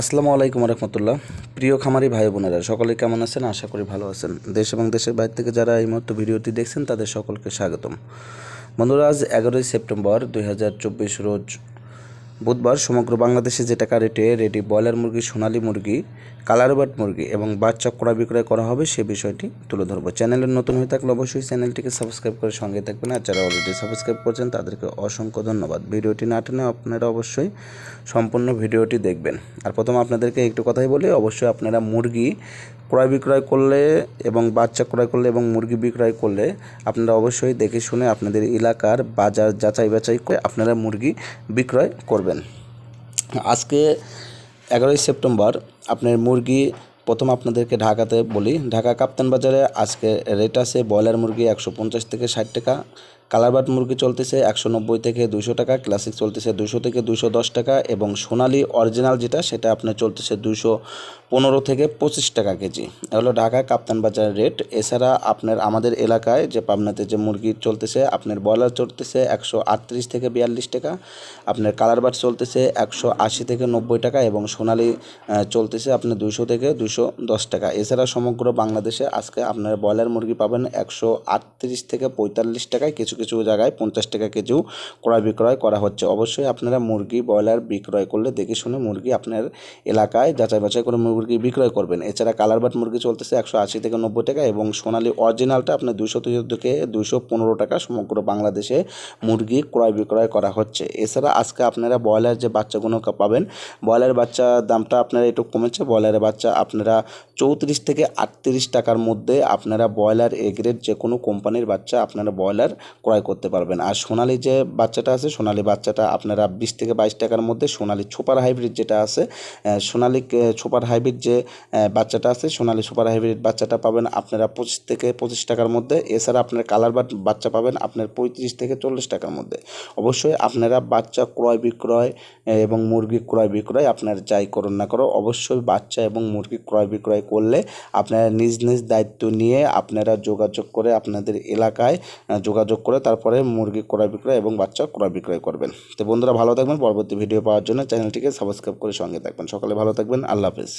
আসসালামু আলাইকুম রহমতুল্লাহ। প্রিয় খামারি ভাই বোনেরা, সকলে কেমন আছেন? আশা করি ভালো আছেন। দেশ এবং দেশের বাইরে থেকে যারা এই মুহূর্তে ভিডিওটি দেখছেন, তাদের সকলকে স্বাগতম। বন্ধুরা, আজ এগারোই সেপ্টেম্বর দুই হাজার চব্বিশ রোজ বুধবার সমগ্র বাংলাদেশে যে টাকা রেটে রেডি ব্রয়লার মুরগি, সোনালী মুরগি, কালারবাট মুরগি এবং বাচ্চা ক্রয় বিক্রয় করা হবে, সে বিষয়টি তুলে ধরবো। চ্যানেলে নতুন হয়ে থাকলে অবশ্যই চ্যানেলটিকে সাবস্ক্রাইব করে সঙ্গে থাকবেন আর যারা অলরেডি সাবস্ক্রাইব করছেন, তাদেরকে অসংখ্য ধন্যবাদ। ভিডিওটি না টেনে আপনারা অবশ্যই সম্পূর্ণ ভিডিওটি দেখবেন। আর প্রথম আপনাদেরকে একটু কথাই বলি, অবশ্যই আপনারা মুরগি ক্রয় বিক্রয় করলে এবং বাচ্চা ক্রয় করলে এবং মুরগি বিক্রয় করলে আপনারা অবশ্যই দেখে শুনে আপনাদের এলাকার বাজার যাচাই বাছাই করে আপনারা মুরগি বিক্রয় করবেন। আজকে এগারোই সেপ্টেম্বর, আপনার মুরগি প্রথম আপনাদেরকে ঢাকাতে বলি। ঢাকা কাপ্তান বাজারে আজকে রেট আছে ব্রয়লার মুরগি একশো পঞ্চাশ থেকে ষাট টাকা কালারবাট মুরগি চলতেছে একশো নব্বই থেকে দুশো টাকা, ক্লাসিক চলতেছে দুশো থেকে দুশো দশ টাকা এবং সোনালি অরিজিনাল যেটা সেটা আপনার চলতেছে দুশো পনেরো থেকে পঁচিশ টাকা কেজি। এগুলো ঢাকা কাপ্তান বাজারের রেট। এছাড়া আপনার আমাদের এলাকায় যে পাবনাতে যে মুরগি চলতেছে, আপনার ব্রয়লার চলতেছে একশো আটত্রিশ থেকে বিয়াল্লিশ টাকা, আপনার কালারবাট চলতেছে একশো আশি থেকে নব্বই টাকা এবং সোনালি চলতেছে আপনার দুশো থেকে দুশো দশ টাকা। এছাড়া সমগ্র বাংলাদেশে আজকে আপনার ব্রয়লার মুরগি পাবেন একশো আটত্রিশ থেকে পঁয়তাল্লিশ টাকায়, কিছু কিছু জায়গায় পঞ্চাশ টাকা কেজিও ক্রয় বিক্রয় করা হচ্ছে। অবশ্যই আপনারা মুরগি ব্রয়লার বিক্রয় করলে দেখে শুনে মুরগি আপনার এলাকায় যাচাই বাছাই করে মুরগি বিক্রয় করবেন। এছাড়া কালারবাট মুরগি চলতেছে একশো আশি থেকে নব্বই টাকা এবং সোনালি অরিজিনালটা আপনার দুশো থেকে দুশো পনেরো টাকা সমগ্র বাংলাদেশে মুরগি ক্রয় বিক্রয় করা হচ্ছে। এছাড়া আজকে আপনারা ব্রয়লার যে বাচ্চাগুলো পাবেন, ব্রয়লার বাচ্চা দামটা আপনারা একটু কমেছে। ব্রয়লারের বাচ্চা আপনারা চৌত্রিশ থেকে আটত্রিশ টাকার মধ্যে আপনারা ব্রয়লার এ গ্রেড যে কোনো কোম্পানির বাচ্চা আপনারা ব্রয়লার ক্রয় করতে পারবেন। আর সোনালি যে বাচ্চাটা আছে, সোনালি বাচ্চাটা আপনারা বিশ থেকে বাইশ টাকার মধ্যে সোনালি সুপার হাইব্রিড যেটা আছে সোনালি সুপার হাইব্রিড যে বাচ্চাটা আছে, সোনালি সুপার হাইব্রিড বাচ্চাটা পাবেন আপনারা পঁচিশ থেকে পঁচিশ টাকার মধ্যে। এছাড়া আপনার কালার বাচ্চা পাবেন আপনার পঁয়ত্রিশ থেকে চল্লিশ টাকার মধ্যে। অবশ্যই আপনারা বাচ্চা ক্রয় বিক্রয় এবং মুরগি ক্রয় বিক্রয় আপনার যাই করুন না করো, অবশ্যই বাচ্চা এবং মুরগি ক্রয় বিক্রয় করলে আপনারা নিজ নিজ দায়িত্ব নিয়ে আপনারা যোগাযোগ করে আপনাদের এলাকায় যোগাযোগ যোগাযোগ করে তারপরে মুরগি ক্রয় বিক্রয় এবং বাচ্চা ক্রয় বিক্রয় করবেন। তো বন্ধুরা ভালো থাকবেন, পরবর্তী ভিডিও পাওয়ার জন্য চ্যানেলটিকে সাবস্ক্রাইব করে সঙ্গে থাকবেন। সকালে ভালো থাকবেন, আল্লাহ হাফেজ।